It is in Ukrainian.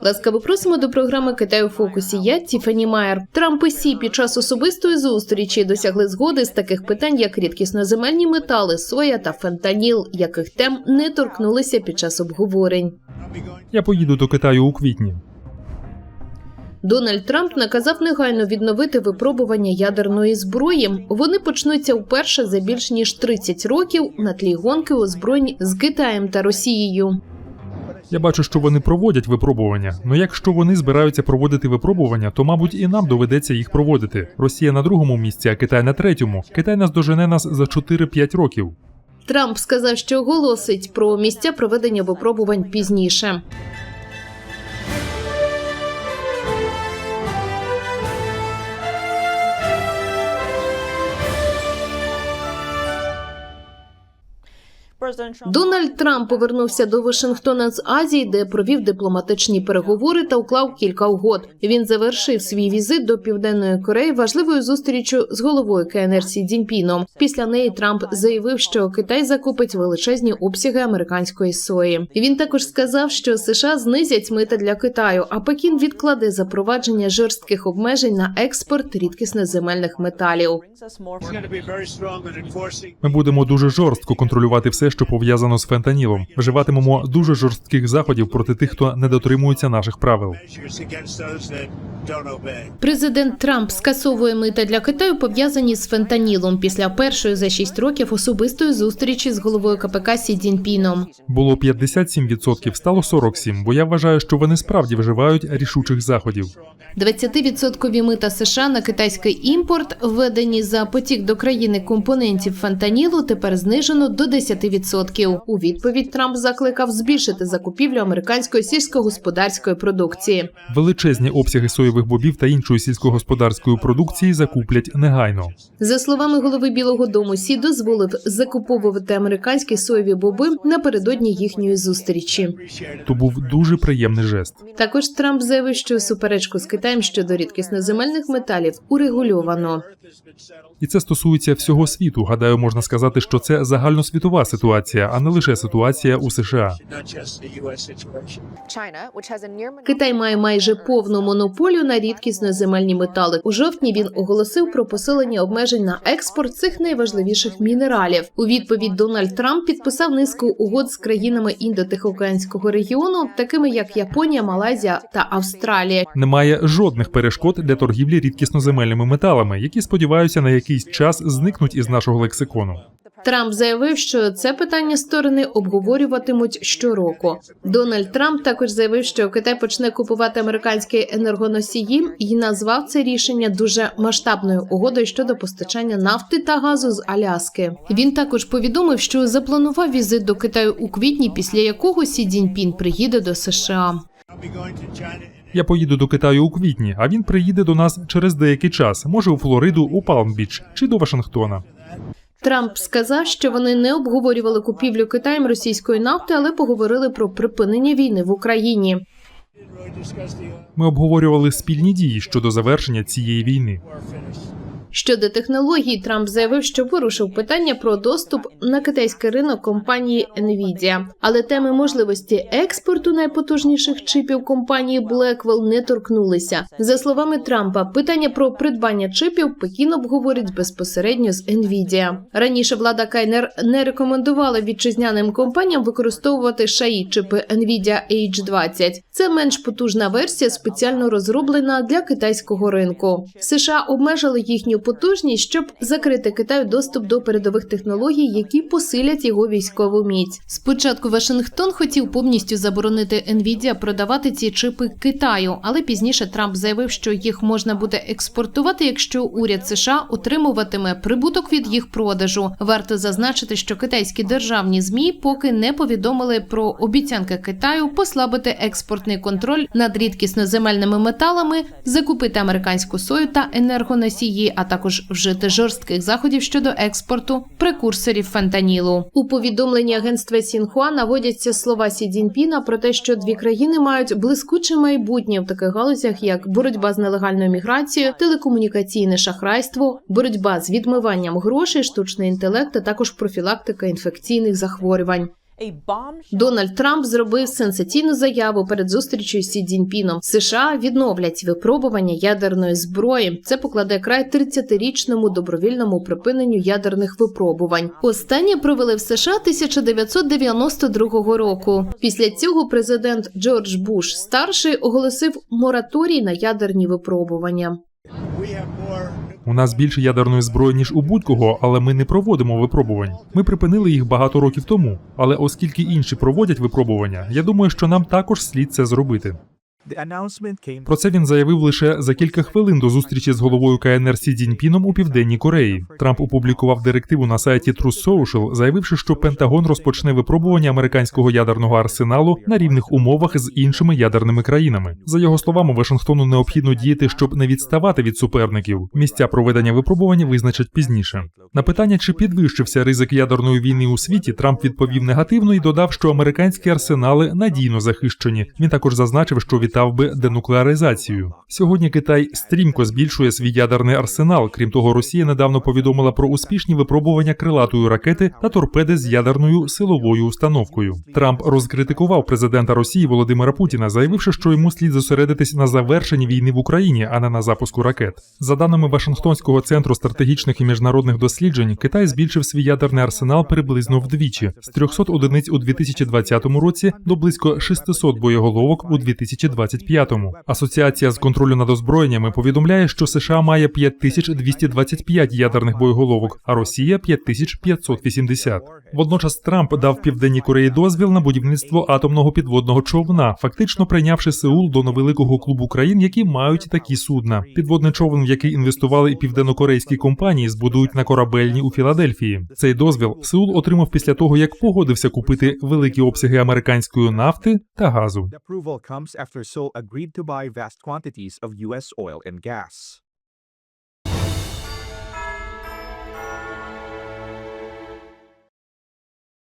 Ласкаво просимо до програми Китай у фокусі. Я Тіфані Майер. Трамп і Сі під час особистої зустрічі досягли згоди з таких питань, як рідкісноземельні метали, соя та фентаніл, яких тем не торкнулися під час обговорень. Я поїду до Китаю у квітні. Дональд Трамп наказав негайно відновити випробування ядерної зброї. Вони почнуться вперше за більш ніж 30 років на тлі гонки озброєнь з Китаєм та Росією. Я бачу, що вони проводять випробування. Ну якщо вони збираються проводити випробування, то мабуть і нам доведеться їх проводити. Росія на другому місці, а Китай на третьому. Китай нас дожене нас за 4-5 років. Трамп сказав, що оголосить про місця проведення випробувань пізніше. Дональд Трамп повернувся до Вашингтона з Азії, де провів дипломатичні переговори та уклав кілька угод. Він завершив свій візит до Південної Кореї важливою зустрічю з головою КНР Сі Цзіньпіном. Після неї Трамп заявив, що Китай закупить величезні обсяги американської сої. Він також сказав, що США знизять мита для Китаю, а Пекін відкладе запровадження жорстких обмежень на експорт рідкісних земельних металів. Ми будемо дуже жорстко контролювати все, що пов'язано з фентанілом. Вживатимемо дуже жорстких заходів проти тих, хто не дотримується наших правил. Президент Трамп скасовує мита для Китаю пов'язані з фентанілом після першої за шість років особистої зустрічі з головою КПК Сі Цзіньпіном. Було 57%, стало 47%, бо я вважаю, що вони справді вживають рішучих заходів. 20% мита США на китайський імпорт, введені за потік до країни компонентів фентанілу, тепер знижено до 10%. У відповідь Трамп закликав збільшити закупівлю американської сільськогосподарської продукції. Величезні обсяги соєвих бобів та іншої сільськогосподарської продукції закуплять негайно. За словами голови Білого Дому, Сі дозволив закуповувати американські соєві боби напередодні їхньої зустрічі. То був дуже приємний жест. Також Трамп заявив, що суперечку з Китаєм щодо рідкісноземельних металів урегульовано. І це стосується всього світу. Гадаю, можна сказати, що це загальносвітова ситуація, а не лише ситуація у США. Китай має майже повну монополію на рідкісноземельні метали. У жовтні він оголосив про посилення обмежень на експорт цих найважливіших мінералів. У відповідь Дональд Трамп підписав низку угод з країнами індотихоокеанського регіону, такими як Японія, Малайзія та Австралія. Немає жодних перешкод для торгівлі рідкісноземельними металами, які сподіваюся на якийсь час зникнуть із нашого лексикону. Трамп заявив, що це питання сторони обговорюватимуть щороку. Дональд Трамп також заявив, що Китай почне купувати американські енергоносії і назвав це рішення дуже масштабною угодою щодо постачання нафти та газу з Аляски. Він також повідомив, що запланував візит до Китаю у квітні, після якого Сі Цзіньпін приїде до США. Я поїду до Китаю у квітні, а він приїде до нас через деякий час, може у Флориду, у Палм-Біч чи до Вашингтона. Трамп сказав, що вони не обговорювали купівлю Китаєм російської нафти, але поговорили про припинення війни в Україні. Ми обговорювали спільні дії щодо завершення цієї війни. Щодо технологій, Трамп заявив, що вирушив питання про доступ на китайський ринок компанії Nvidia. Але теми можливості експорту найпотужніших чипів компанії Blackwell не торкнулися. За словами Трампа, питання про придбання чипів Пекін обговорить безпосередньо з Nvidia. Раніше влада КНР не рекомендувала вітчизняним компаніям використовувати шаї чипи Nvidia H20. Це менш потужна версія, спеціально розроблена для китайського ринку. США обмежили їхню потужність, щоб закрити Китаю доступ до передових технологій, які посилять його військову міць. Спочатку Вашингтон хотів повністю заборонити Nvidia продавати ці чипи Китаю, але пізніше Трамп заявив, що їх можна буде експортувати, якщо уряд США отримуватиме прибуток від їх продажу. Варто зазначити, що китайські державні змі поки не повідомили про обіцянки Китаю послабити експортний контроль над рідкісноземельними металами, закупити американську сою та енергоносії, а також вжити жорстких заходів щодо експорту прекурсорів фентанілу. У повідомленні агентства Сінхуа наводяться слова Сі Цзіньпіна про те, що дві країни мають блискуче майбутнє в таких галузях, як боротьба з нелегальною міграцією, телекомунікаційне шахрайство, боротьба з відмиванням грошей, штучний інтелект, а також профілактика інфекційних захворювань. Дональд Трамп зробив сенсаційну заяву перед зустрічю з Сі Цзіньпіном. США відновлять випробування ядерної зброї. Це покладе край 30-річному добровільному припиненню ядерних випробувань. Останнє провели в США 1992 року. Після цього президент Джордж Буш старший оголосив мораторій на ядерні випробування. У нас більше ядерної зброї ніж у будь-кого, але ми не проводимо випробувань. Ми припинили їх багато років тому. Але оскільки інші проводять випробування, я думаю, що нам також слід це зробити. Про це він заявив лише за кілька хвилин до зустрічі з головою КНР Сі Цзіньпіном у південній Кореї. Трамп опублікував директиву на сайті Truth Social, заявивши, що Пентагон розпочне випробування американського ядерного арсеналу на рівних умовах з іншими ядерними країнами. За його словами, Вашингтону необхідно діяти, щоб не відставати від суперників. Місця проведення випробування визначать пізніше. На питання, чи підвищився ризик ядерної війни у світі, Трамп відповів негативно і додав, що американські арсенали надійно захищені. Він також зазначив, що вітав би денуклеаризацію. Сьогодні Китай стрімко збільшує свій ядерний арсенал. Крім того, Росія недавно повідомила про успішні випробування крилатої ракети та торпеди з ядерною силовою установкою. Трамп розкритикував президента Росії Володимира Путіна, заявивши, що йому слід зосередитись на завершенні війни в Україні, а не на запуску ракет. За даними Вашингтонського центру стратегічних і міжнародних досліджень, Китай збільшив свій ядерний арсенал приблизно вдвічі з 300 одиниць у 2020 році до близько 600 боєголовок у 2025-му. Асоціація з контролю над озброєннями повідомляє, що США має 5225 ядерних боєголовок, а Росія 5580. Водночас Трамп дав Південній Кореї дозвіл на будівництво атомного підводного човна, фактично прийнявши Сеул до невеликого клубу країн, які мають такі судна. Підводний човен, в який інвестували і південнокорейські компанії, збудують на корабельні у Філадельфії. Цей дозвіл Сеул отримав після того, як погодився купити великі обсяги американської нафти та газу. Seoul agreed to buy vast quantities of U.S. oil and gas.